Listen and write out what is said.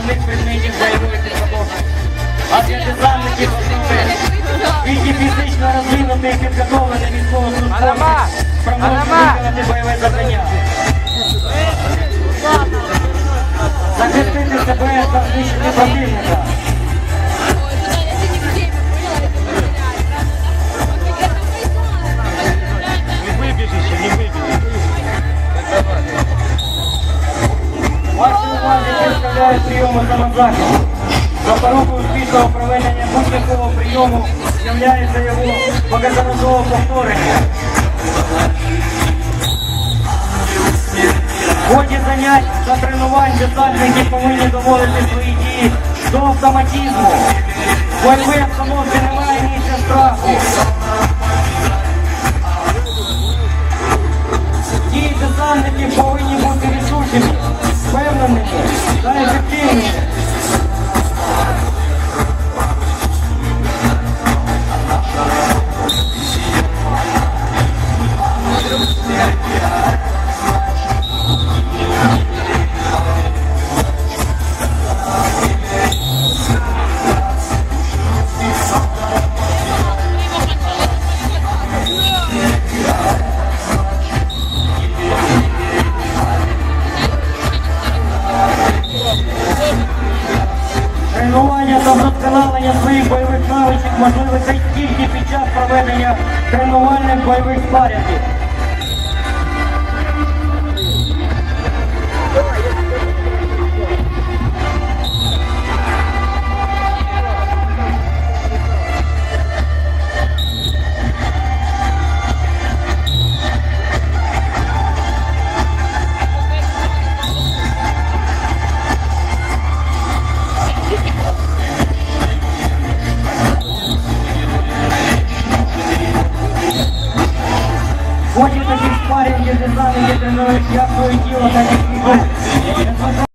основних предметів бойової підготовки. А для десантників основне тільки фізично розвинутий і підготовлений військовослужбовці спроможні виконати бойове завдання. Представляють прийому самозахисту. Запорукою успішного проведення будь-якого прийому з'являється його багаторазове повторення. В ході занять та тренувань десантники повинні доводити свої дії до автоматизму. Бойовій обстановці немає місця страху. Дії десантників повинні бути рішучими, впевненими вдосконалення своїх бойових навичок можливе тільки під час проведення тренувальних бойових спарінгів. Ході таких тренують як своє тіло, так і свій дух.